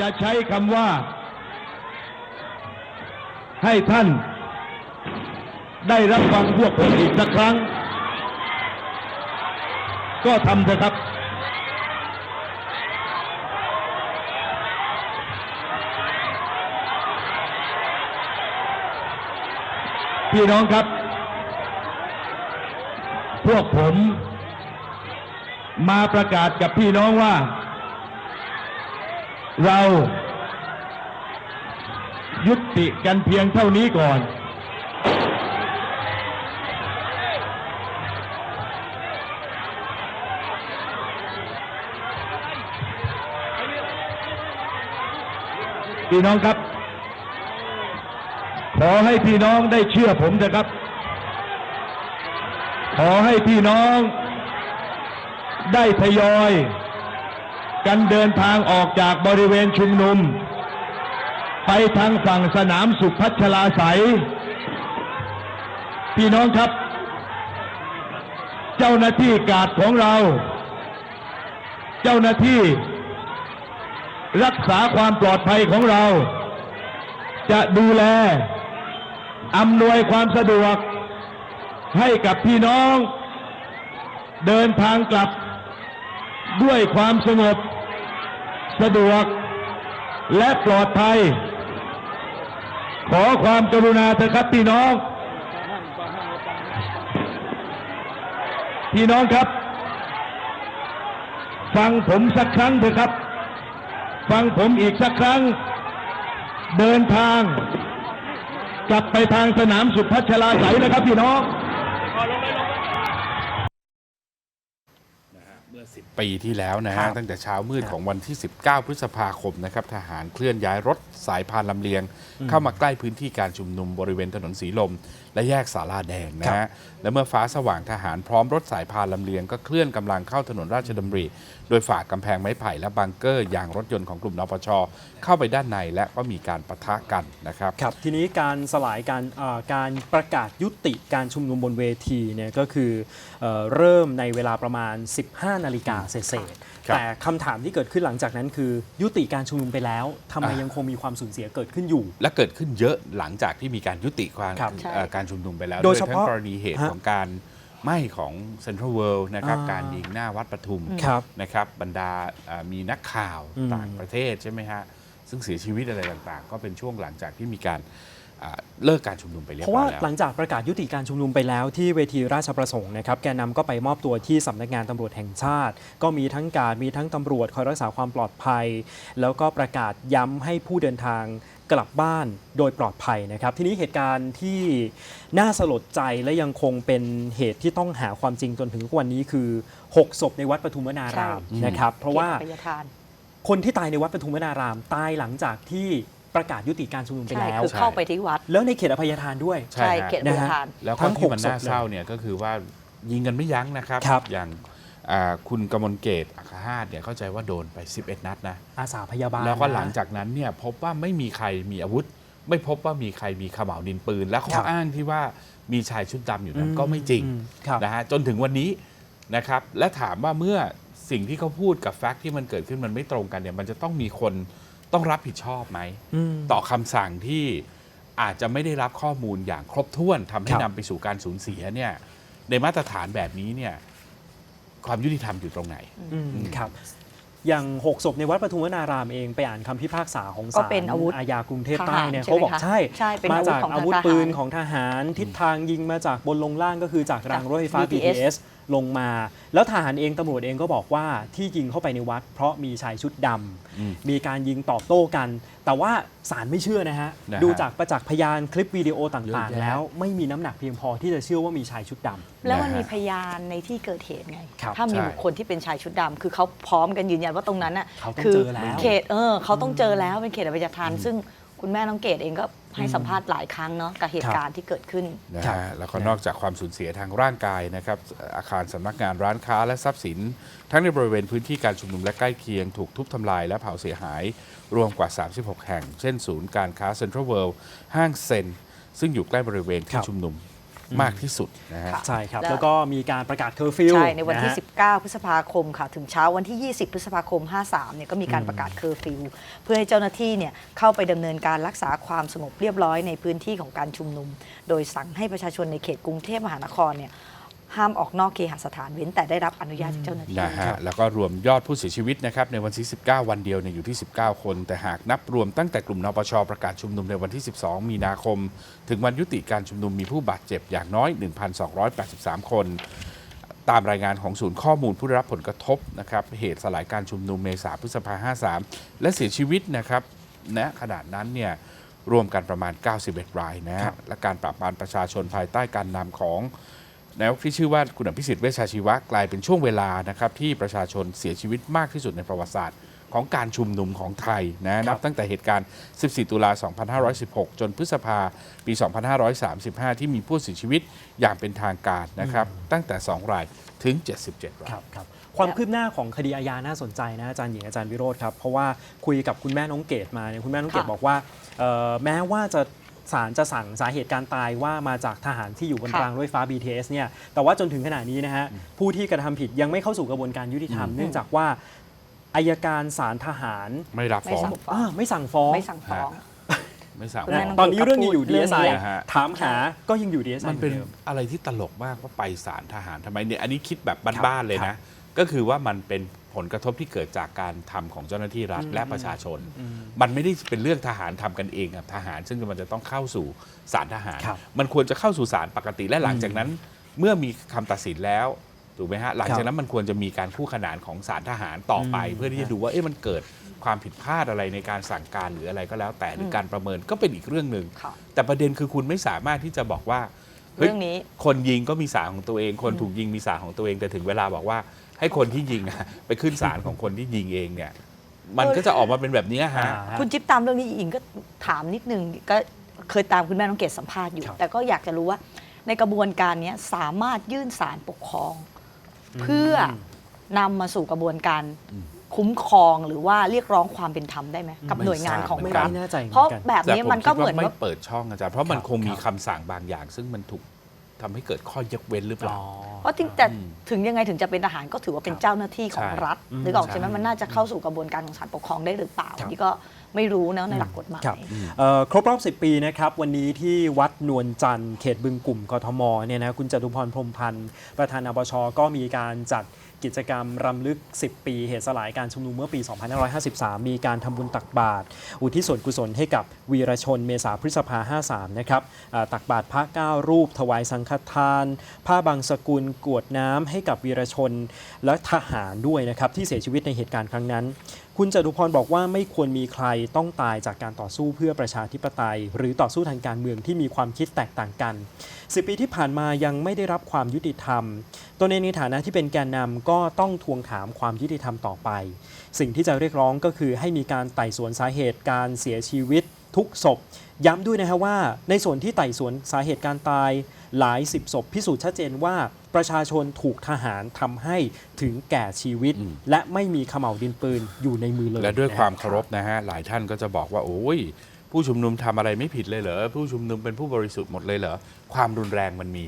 จะใช้คำว่า ให้ท่าน ได้รับฟังพวกผมอีกสักครั้ง ก็ทำเถอะครับพี่น้องครับ พวกผมมาประกาศกับพี่น้องว่า เรา ยุติกันเพียงเท่านี้ก่อน พี่น้องครับ ขอให้พี่น้องได้เชื่อผมเถอะครับ ขอให้พี่น้องได้ทยอย กันเดินทางออกจากบริเวณชุมนุม ไปทางฝั่งสนามสุขพัชลาไสยพี่น้องครับ เจ้าหน้าที่กาดของเรา เจ้าหน้าที่ รักษาความปลอดภัยของเรา จะดูแลอำนวยความสะดวกให้กับพี่น้อง เดินทางกลับ ด้วยความสงบ สะดวก และปลอดภัย ขอความกรุณาเถอะครับพี่น้อง พี่น้องครับ ฟังผมสักครั้งเถอะครับ ฟังผมอีกสักครั้ง เดินทาง กลับไปทางสนามสุพัชลาไสนะครับพี่น้อง ปีที่แล้วนะครัฮะบตั้งแต่เช้ามืดของวันที่ 19 พฤษภาคมนะครับทหารเคลื่อนย้ายรถสายพานลำเลียง เข้ามาใกล้พื้นที่การชุมนุมบริเวณถนนสีลมและแยกสาราแดงนะฮะและเมื่อฟ้าสว่างทหารพร้อมรถสายพานลำเลียงก็เคลื่อนกำลังเข้าถนนราชดำริ โดยฝ่ากำแพงไม้ไผ่และบังเกอร์ยางรถยนต์ของกลุ่มนปช เข้าไปด้านในและก็มีการปะทะกันนะครับครับ ทีนี้การสลายการเอ่อการประกาศยุติการชุมนุมบนเวทีเนี่ยก็คือเอ่อเริ่มในเวลาประมาณ 15 นาฬิกาเศษๆครับแต่คำถามที่เกิดขึ้นหลังจากนั้นคือ ยุติการชุมนุมไปแล้วทำไมอ่ายัยังคงมีความสูญเสียเกิดขึ้นอยู่ และเกิดขึ้นเยอะหลังจากที่มีการยุติความครับเอ่อการชุมนุมไปแล้ว โดยเฉพาะทั้งกรณีเหตุฮะของการไหม้ของเซ็นทรัลเวิลด์นะครับอ่าการยิงหน้าวัดปทุมครับนะครับบรรดาเอ่อมีนักข่าวอืมต่างประเทศใช่ไหมฮะซึ่งเสียชีวิตอะไรต่างๆ ก็เป็นช่วงหลังจากที่มีการอ่าเลิกการชุมนุมไปเรียบเพราะร้ว่าอยแล้วหลังจากประกาศยุติการชุมนุมไปแล้วที่เวทีราชประสงค์นะครับ แกนนำก็ไปมอบตัวที่สำนักงานตำรวจแห่งชาติ ก็มีทั้งการมีทั้งตำรวจคอยรักษาความปลอดภัย แล้วก็ประกาศย้ำให้ผู้เดินทาง กลับบ้านโดยปลอดภัยนะครับ ทีนี้เหตุการณ์ที่น่าสลดใจและยังคงเป็นเหตุที่ต้องหาความจริงจนถึงทุกวันนี้คือ 6 ศพในวัดปทุมวนารามใช่นะครับ เพราะว่าเกียรติอภัยทานคนที่ตายในวัดปทุมวนารามตายหลังจากที่ประกาศยุติการชุมนุมไปใช่แล้วคือเข้าไปที่วัด แล้วในเขตอภัยทานด้วย ใช่ใช่ฮะเกียรติอภัยทาน แล้วทั้ก็งที่มันหกศพน่าเศร้าเนี่ยก็คือว่ายิงกันไม่ยั้งนะครับครับอย่างอ่า คุณกมลเกตอัครหาตเนี่ยเข้าใจว่าโดนไป 11 นัดนะอาสาพยาบาลแล้วก็นะหลังจากนั้นเนี่ยพบว่าไม่มีใครมีอาวุธ ไม่พบว่ามีใครมีขม่าวดินปืน และข้คอรับอ้างที่ว่ามีชายชุดดำอยู่นั้นอืมก็ไม่จริงอืมครับนะฮะจนถึงวันนี้นะครับและถามว่าเมื่อสิ่งที่เขาพูดกับแฟกต์ที่มันเกิดขึ้นมันไม่ตรงกันเนี่ยมันจะต้องมีคนต้องรับผิดชอบไหมอืมต่อคำสั่งที่อาจจะไม่ได้รับข้อมูลอย่างครบถ้วนทำให้ครับนำไปสู่การสูญเสียเนี่ยในมาตรฐานแบบนี้เนี่ย ความยุติธรรมอยู่ตรงไหน อืมครับ อย่าง6ศพในวัดปทุมวนารามเองไปอ่านคำพิพากษาของก็ศาลเป็นอาวุธอาญากรุงเทพทใต้หารเนี่ยใช่เขาไหมบอกคะใช่ใช่เป็นมาอาวุธจากของอาวุธทหารปืนของทหารทิศทางยิงมาจากบนลงล่างก็คือจากรางรถไฟฟ้า BTS BTS ลงมา แล้วทหารเองตำรวจเองก็บอกว่าที่ยิงเข้าไปในวัด เพราะมีชายชุดดำอืมมีการยิงตอบโต้กัน แต่ว่าศาลไม่เชื่อนะฮะนะฮะ ดูจากประจักษ์พยานคลิปวิดีโอต่างเยอะๆแยะแล้ว ไม่มีน้ำหนักเพียงพอที่จะเชื่อว่ามีชายชุดดำ แล้วมันนะฮะมีพยานในที่เกิดเหตุไง ครับถ้ามีใช่ บุคคลที่เป็นชายชุดดำคือเขาพร้อมกันยืนยันว่าตรงนั้นน่ะเขาต้องคืเจอแล้ว เขตเออเขาต้องเจอแล้วเป็นเขตอภัยทาน ซึ่งคุณแม่น้องเกดเองก็ ให้สัมภาษณ์หลายครั้งเนาะกับเหตุการณ์ที่เกิดขึ้นนะครัฮะบแล้วก็นอกจากความสูญเสียทางร่างกายนะครับ อาคารสำนักงานร้านค้าและทรัพย์สิน ทั้งในบริเวณพื้นที่การชุมนุมและใกล้เคียงถูกทุบทำลายและเผาเสียหาย รวมกว่า 36 แห่ง เช่นศูนย์การค้าเซ็นทรัลเวิลด์ห้างเซนซึ่งอยู่ใกล้บริเวณคที่รับชุมนุม มากที่สุดนะฮะ ค่ะ ใช่ครับแล้วแล้วก็มีการประกาศเคอร์ฟิวใช่ ในวันที่ะฮะ 19 พฤษภาคมค่ะ ถึงเช้าวันที่ 20 พฤษภาคม 53 เนี่ยก็มีการประกาศเคอร์ฟิว เพื่อให้เจ้าหน้าที่เนี่ยเข้าไปดำเนินการรักษาความสงบเรียบร้อยในพื้นที่ของการชุมนุม โดยสั่งให้ประชาชนในเขตกรุงเทพมหานครเนี่ย ห้ามออกนอกเคหสถานเว้นแต่ได้รับอนุญาตจากเจ้าหน้าที่ นะฮะแล้วก็รวมยอดผู้เสียชีวิตนะครับในวันที่ 19 วันเดียวเนี่ยอยู่ที่ 19 คน แต่หากนับรวมตั้งแต่กลุ่มนปชประกาศชุมนุมในวันที่ 12 มีนาคม ถึงวันยุติการชุมนุมมีผู้บาดเจ็บอย่างน้อย 1,283 คน ตามรายงานของศูนย์ข้อมูลผู้ได้รับผลกระทบนะครับเหตุสลายการชุมนุมเมษาพฤษภา53 และเสียชีวิตนะครับณขนาดนั้นเนี่ยรวมกันประมาณ 91 รายนะฮะและการปราบปรามประชาชนภายใต้การนำของ นายกที่ชื่อว่าคุณอภิสิทธิ์เวชชาชีวะกลายเป็นช่วงเวลานะครับที่ประชาชนเสียชีวิตมากที่สุดในประวัติศาสตร์ ของการชุมนุมของไทยนะนับตั้งแต่เหตุการณ์ 14 ตุลา 2516 จนพฤษภาปี 2535 ที่มีผู้เสียชีวิตอย่างเป็นทางการนะครับตั้งแต่ 2 รายถึง 77 รายครับครับความคืบหน้าของคดีอาญาน่าสนใจนะอาจารย์หญิงอาจารย์วิโรธครับ เพราะว่าคุยกับคุณแม่น้องเกดมาเนี่ยคุณแม่น้องเกดค่ะบอกว่าเอ่อแม้ว่าจะ ศาลจะสั่งสาเหตุการตายว่ามาจากทหารที่อยู่บนค่ะรางรถไฟฟ้า BTS เนี่ยแต่ว่าจนถึงขณะนี้นะฮะผู้ที่กระทำผิดยังไม่เข้าสู่กระบวนการยุติธรรมเนื่องจากว่าอายการศาลทหารไม่รับไม่ฟ้องสั่งฟ้องอ่าไม่สั่งฟ้องไม่สั่งฟ้องไม่สั่งคุณฟ้แม่องน้องตอนนี้เรื่องยังอยู่เรื่องนี้ DSI นะฮะถามหาก็ยังอยู่ DSI มันเป็นหดิมอะไรที่ตลกมากว่าไปศาลทหารทำไมเนี่ยอันนี้คิดแบบครับบ้านๆเลยครันะบ ก็คือว่ามันเป็นผลกระทบที่เกิดจากการทำของเจ้าหน้าที่รัฐอืมและประชาชนอืมมันไม่ได้เป็นเรื่องทหารทำกันเองกับทหาร ซึ่งมันจะต้องเข้าสู่ศาลทหารครับมันควรจะเข้าสู่ศาลปกติและหลังจากนั้น เมื่อมีคำตัดสินแล้วถูกไหมฮะหลังจากนั้นมันควรจะมีการคู่ขนานของศาลทหารต่อไปอืมเพื่อที่จะดูว่าเอ๊ะมันเกิดความผิดพลาดอะไรในการสั่งการหรืออะไรก็แล้ว แต่หรือการประเมินก็เป็นอีกเรื่องหนึ่งค่ะแต่ประเด็นคือคุณไม่สามารถที่จะบอกว่าฮ้ยเรื่องนี้คนยิงก็มีศาลของตัวเอง คนถูกยิงมีศาลของตัวเองแต่ถึงเวลาบอกว่า ให้คนที่ยิงอะไปขึ้นศาลของคนที่ยิงเองเนี่ย มันก็จะออกมาเป็นแบบเนี้ยฮะ อ่า คุณจิ๊บตามเรื่องนี้อิงก็ถามนิดนึงก็เคยตามคุณแม่น้องเกดสัมภาษณ์อยู่ ครับ แต่ก็อยากจะรู้ว่าในกระบวนการเนี้ยสามารถยื่นสารปกครอง เพื่อนำมาสู่กระบวนการคุ้มครองหรือว่าเรียกร้องความเป็นธรรมได้ไหมกับไม่หน่วยงานของทราบเหมืรัอนฐกันไม่แน่ใจเหมือนกันเพราะแบบนี้มันก็แต่ผเหมือนคิดว่าว่า ไม่เปิดช่องอาจารย์เพราะมันครับคงมีคครับำสั่งบางอย่าง ซึ่งมันถูก ทำให้เกิดข้อยกเว้นหรือเปล่า เพราะถึงแต่อืมถึงยังไงถึงจะเป็นทหารก็ถือว่าเป็นครับเจ้าหน้าที่ของใช่รัฐอืมนึกออกใช่ไหมใช่มันน่าจะเข้าสู่กระบวนการของศาลปกครองได้หรือเปล่าครับนี่ก็ไม่รู้นะในหลักกฎหมาย ครับเอ่อครบรอบ 10 ปีนะครับวันนี้ที่วัดนวลจันทร์เขตบึงกลุ่มกทมเนี่ยนะคุณจตุพรพรหมพันธ์ประธานอบชก็มีการจัด กิจกรรมรำลึก 10 ปี เหตุสลายการชุมนุมเมื่อปี 2553 มีการทำบุญตักบาตรอุทิศส่วนกุศลให้กับวีรชนเมษาพฤษภา 53 นะครับตักบาตรพระเก้ารูป ถวายสังฆทาน ผ้าบางสกุลกวดน้ำให้กับวีรชนและทหารด้วยนะครับที่เสียชีวิตในเหตุการณ์ครั้งนั้นคุณจตุพรบอกว่าไม่ควรมีใครต้องตายจากการต่อสู้เพื่อประชาธิปไตย หรือต่อสู้ทางการเมืองที่มีความคิดแตกต่างกัน10ปีที่ผ่านมายังไม่ได้รับความยุติธรรมตัวเองในฐานะที่เป็นแกนนำก็ต้องทวงถามความยุติธรรมต่อไป สิ่งที่จะเรียกร้องก็คือให้มีการไต่สวนสาเหตุการเสียชีวิตทุกศพ ย้ำด้วยนะฮะว่า ในส่วนที่ไต่สวนสาเหตุการตาย หลายสิบศพพิสูจน์ชัดเจนว่าประชาชนถูกทหารทำให้ถึงแก่ชีวิตอืมและไม่มีเขม่าวดินปืนอยู่ในมือเลย และด้วยนะความเคารพนะฮะหลายท่านก็จะบอกว่าโอ้ยผู้ชุมนุมทำอะไรไม่ผิดเลยเหรอผู้ชุมนุมเป็นผู้บริสุทธิ์หมดเลยเหรอความรุนแรงมันมี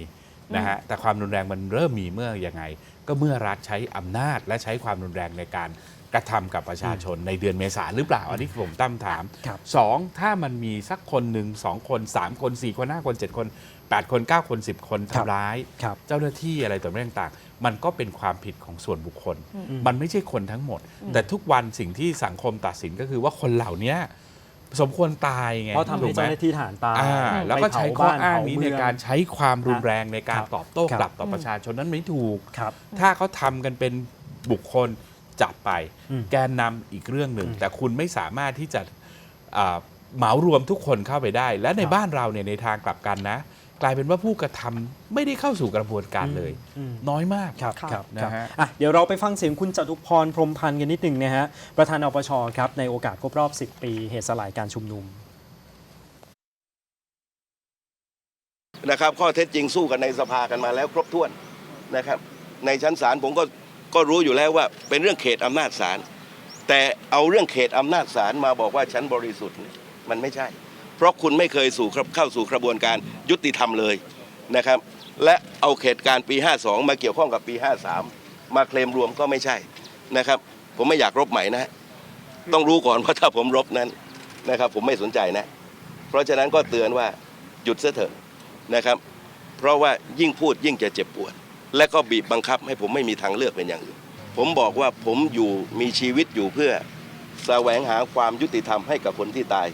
นะฮะแต่ความรุนแรงมันเริ่มมีเมื่อยังไง ก็เมื่อรัฐใช้อำนาจและใช้ความรุนแรงในการ กระทำกับประชาชนในเดือนเมษาหรือเปล่า อันนี้ผมตั้มถามครับสองถ้ามันมีสักคนหนึ่งสองคนสามคนสี่คนห้าคนเจ็ดคนแปดคนเก้าคนสิบคนครับทำร้ายครับเจ้าหน้าที่อะไรต่างๆต่างๆมันก็เป็นความผิดของส่วนบุคคลอืมมันไม่ใช่คนทั้งหมด แต่ทุกวันสิ่งที่สังคมตัดสินก็คือว่าคนเหล่านี้สมควรตายไงเพราะทำถูให้กไหมเจ้าหน้าที่ทหารตายอ่าไปแล้วก็ใช้เผข้อบ้นอ้างเผนี้เมืในองการใช้ความรุนแรงในการครับตอบโต้ครับกลับต่อประชาชนนั้นไม่ถูกครับถ้าเขาทำกันเป็นบุคคล จับไปอืมแกนนำอีกเรื่องหนึ่งอืมแต่คุณไม่สามารถที่จะอ่าเหมารวมทุกคนเข้าไปได้ และในครับบ้านเราเนี่ยในทางกลับกันนะ กลายเป็นว่าผู้กระทำไม่ได้เข้าสู่กระบวนการเลยอืมน้อยมากครับครับครับนะฮะอะเดี๋ยวเราไปฟังเสียงคุณจตุพรพรหมพันธ์กันนิดหนึ่งนะฮะประธานอปชครับในโอกาสครบรอบ 10 ปีเหตุสลายการชุมนุมนะครับข้อเท็จจริงสู้กันในสภากันมาแล้วครบถ้วนนะครับ ในชั้นศาลผมก็ ก็รู้อยู่แล้วว่าเป็นเรื่องเขตอำนาจศาลแต่เอาเรื่องเขตอำนาจศาลมาบอกว่าฉันบริสุทธิ์มันไม่ใช่ เพราะคุณไม่เคยสู่เข้าสู่กระบวนการยุติธรรมเลยนะครับ และเอาเหตุการปี 52 มาเกี่ยวข้องกับปี 53 มาเคลมรวมก็ไม่ใช่นะครับ ผมไม่อยากรบใหม่นะต้องรู้ก่อนว่าถ้าผมรบนั้นนะครับ ผมไม่สนใจนะ เพราะฉะนั้นก็เตือนว่าหยุดเสเถอะนะครับ เพราะว่ายิ่งพูดยิ่งจะเจ็บปวด และก็บีบบังคับให้ผมไม่มีทางเลือกเป็นอย่างอื่น ผมบอกว่าผมอยู่มีชีวิตอยู่เพื่อแสวงหาความยุติธรรมให้กับคนที่ตาย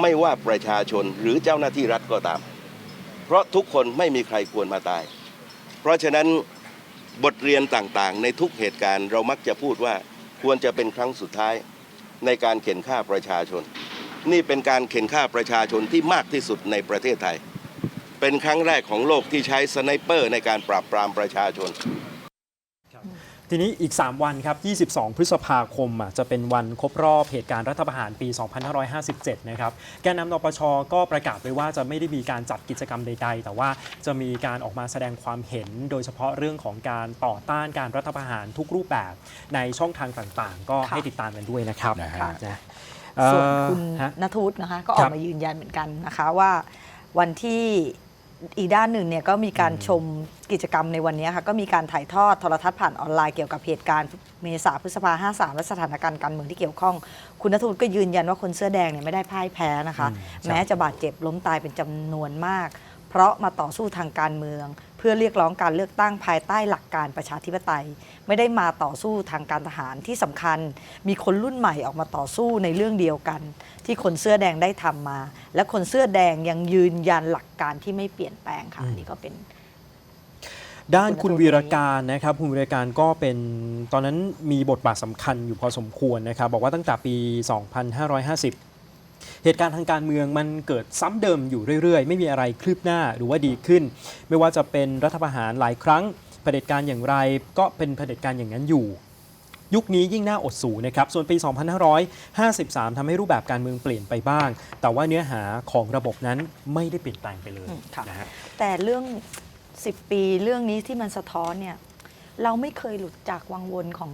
ไม่ว่าประชาชนหรือเจ้าหน้าที่รัฐก็ตาม เพราะทุกคนไม่มีใครควรมาตาย เพราะฉะนั้นบทเรียนต่างๆ ในทุกเหตุการณ์เรามักจะพูดว่าควรจะเป็นครั้งสุดท้ายในการเข็นฆ่าประชาชน นี่เป็นการเข็นฆ่าประชาชนที่มากที่สุดในประเทศไทย เป็นครั้งแรกของโลกที่ใช้สไนเปอร์ในการปราบปรามประชาชนทีนี้อีก 3 วันครับ 22 พฤษภาคมอะจะเป็นวันครบรอบเหตุการณ์รัฐประหารปี 2557 นะครับ แกนนำนปช ก็ประกาศไว้ว่าจะไม่ได้มีการจัดกิจกรรมใด ๆ แต่ว่าจะมีการออกมาแสดงความเห็น โดยเฉพาะเรื่องของการต่อต้านการรัฐประหารทุกรูปแบบในช่องทางต่างๆ ก็ค่ะให้ติดตามกันด้วยนะครับนะฮะนะส่วนคุณเอ่อฮะนัทวุฒินะคะ ก็อครัอบกมายืนยันเหมือนกันนะคะว่าวันที่ อีกด้านหนึ่งเนี่ยก็มีการชมกิจกรรมในวันนี้ค่ะก็มีการถ่ายทอดโทรทัศน์ผ่านออนไลน์เกี่ยวกับเหตุการณ์เมษาพฤษภา53และสถานการณ์การเมืองที่เกี่ยวข้อง คุณนัทวุฒิก็ยืนยันว่าคนเสื้อแดงเนี่ยไม่ได้พ่ายแพ้นะคะ แม้จะบาดเจ็บล้มตายเป็นจำนวนมาก เพราะมาต่อสู้ทางการเมืองเพื่อเรียกร้องการเลือกตั้งภายใต้หลักการประชาธิปไตย ไม่ได้มาต่อสู้ทางการทหารที่สำคัญ มีคนรุ่นใหม่ออกมาต่อสู้ในเรื่องเดียวกัน ที่คนเสื้อแดงได้ทำมา และคนเสื้อแดงยังยืนยันหลักการที่ไม่เปลี่ยนแปลงค่ะอันนี่ก็เป็นด้านคุณคุณวีรการนะครับคุณวีรการก็เป็นตอนนั้นมีบทบาทสำคัญอยู่พอสมควรนะครับ บอกว่าตั้งแต่ปี 2550 เหตุการณ์ทางการเมืองมันเกิดซ้ำเดิมอยู่เรื่อยๆ ไม่มีอะไรคืบหน้าหรือว่าดีขึ้น ไม่ว่าจะเป็นรัฐประหารหลายครั้งเผด็จการอย่างไร ก็เป็นเผด็จการอย่างนั้นอยู่ ยุคนี้ยิ่งน่าอดสูนะครับ ส่วนปี 2553ทำให้รูปแบบการเมืองเปลี่ยนไปบ้าง แต่ว่าเนื้อหาของระบบนั้นไม่ได้เปลี่ยนแปลงไปเลยอืมค่ะนะฮะแต่เรื่อง 10 ปีเรื่องนี้ที่มันสะท้อนเนี่ยเราไม่เคยหลุดจากวังวนของ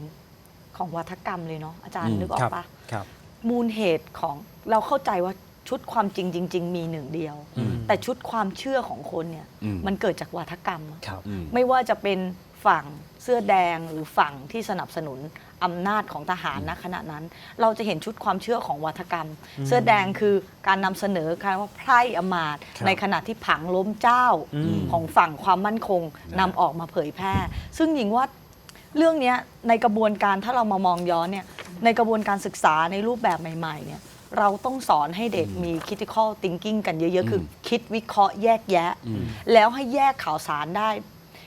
ของวัฒกรรมเลยเนาะอาจารอืย์มนึกออครักบปะครับ มูลเหตุของเราเข้าใจว่าชุดความจริงจริง ๆ มีหนึ่งเดียว อืมแต่ชุดความเชื่อของคนเนี่ยอืม มันเกิดจากวัฒกรรมอะครับ อืม ไม่ว่าจะเป็นฝั่งเสื้อแดงหรือฝั่งที่สนับสนุนอำนาจของทหารณขณะนั้น เราจะเห็นชุดความเชื่อของวัฒกรรม เสื้อแดงคือการนำเสนอการว่าไพร่อำมาตย์ครับในขณะที่ผังล้มเจ้าอืม ของฝั่งความมั่นคงนะนำออกมาเผยแพร่ ซึ่งหญิงว่าเรื่องเนี้ยในกระบวนการถ้าเรามามองย้อนเนี่ย ในกระบวนการศึกษาในรูปแบบใหม่ๆเนี่ยเราต้องสอนให้เด็กมี critical thinking กันเยอะ ๆ คือคิดวิเคราะห์แยกแยะอืมแล้วให้แยกข่าวสารได้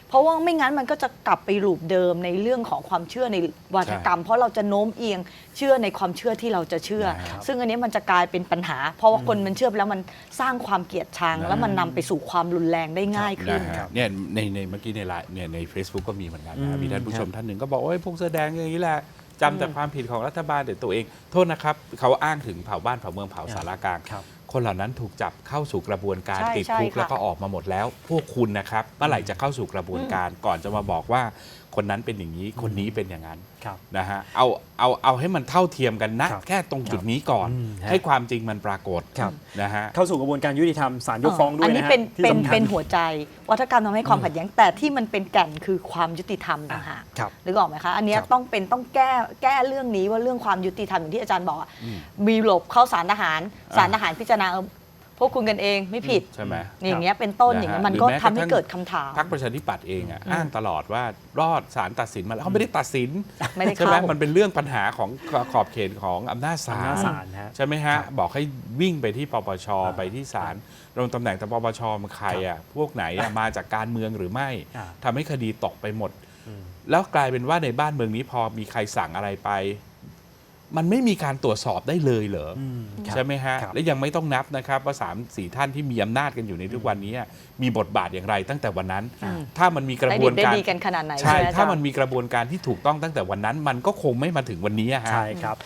เพราะว่าไม่งั้นมันก็จะกลับไปลูปเดิมในเรื่องของความเชื่อในวาทกรรม เพราะเราจะโน้มเอียงเชื่อในความเชื่อที่เราจะเชื่อครับซึ่งอันนี้มันจะกลายเป็นปัญหา เพราะว่าคนมันเชื่อไปแล้วมันสร้างความเกลียดชัง แล้วมันนำไปสู่ความรุนแรงได้ง่ายขึ้น นะฮะเนี่ยในในเมื่อกี้ในไลน์เนี่ยใน Facebook ก็มีเหมือนกันอืนะมมีท่านผู้ชมครับท่านหนึ่งก็บอกโอ้ยพวกเสื้อแดงอย่างนี้แหละ จำแต่ความผิดของรัฐบาลเดี๋ยวตัวเอง โทษนะครับ เขาอ้างถึงเผาบ้านเผาเมืองเผาสารกลางครับ คนเหล่านั้นถูกจับเข้าสู่กระบวนการใช่ติดใช่คุกค่ะ แล้วก็ออกมาหมดแล้ว พวกคุณนะครับเมื่อไหร่จะเข้าสู่กระบวนการก่อนจะมาบอกว่า คนนั้นเป็นอย่างนี้คนนี้เป็นอย่างนั้นครับนะฮะเอาเอาเอาให้มันเท่าเทียมกันนะครับ แค่ตรงจุดนี้ก่อน อืมฮะ ให้ความจริงมันปรากฏครับ นะฮะ เข้าสู่กระบวนการยุติธรรมศาลยกฟ้องด้วยอันนะนี้ฮะเป็นที่เป็นสำคัญเป็นหัวใจ วัฒกรรมทำให้ความขัดแย้งแต่ที่มันเป็นแก่นคือความยุติธรรมต่างหาก ครับ นึกออกไหมคะ อันเนี้ยครับต้องเป็นต้องแก้แก้เรื่องนี้ว่าเรื่องความยุติธรรมอย่างที่อาจารย์บอกอะมีหลบเข้าสารทหารสารทหารพิจารณาเออ พวกคุณกันเองไม่ผิดใช่ไหมอย่างเงี้ยเป็นต้นนะฮะอย่างเงี้ยมันหรือก็แม้ทำกระทั่ให้งเกิดคำถามพรรคประชาธิปัตย์เองอะอ้างตลอดว่ารอดสารตัดสินมาแล้วเขาไม่ได้ตัดสินไม่ได้ใช่ไหมเข้ามันเป็นเรื่องปัญหาของขอบเขตของอำนาจศาอำนาลจศาลฮะใช่ไหมฮะครับบอกให้วิ่งไปที่ปปชอ่าไปที่ศาลลงตำแหน่งแต่ปปชมันใครอะพวกไหนอะมาจากการเมืองหรือไม่อ่าทำให้คดีตกไปหมดอืมแล้วกลายเป็นว่าในบ้านเมืองนี้พอมีใครสั่งอะไรไป มันไม่มีการตรวจสอบได้เลยเหรอออืมครับใช่ไหมฮะครับและยังไม่ต้องนับนะครับว่า3ามสี่ท่านที่มีอำนาจกันอยู่ในทุกวันนี้มีบทบาทอย่างไรตั้งแต่วันนั้นอืมถ้ามันมีกระได้บดีวนได้การดีกันขนาดไหนใช่ไหอาจารย์ถ้ามันมีกระบวนการที่ถูกต้องตั้งแต่วันนั้น มันก็คงไม่มาถึงวันนี้ฮะใช่ครับ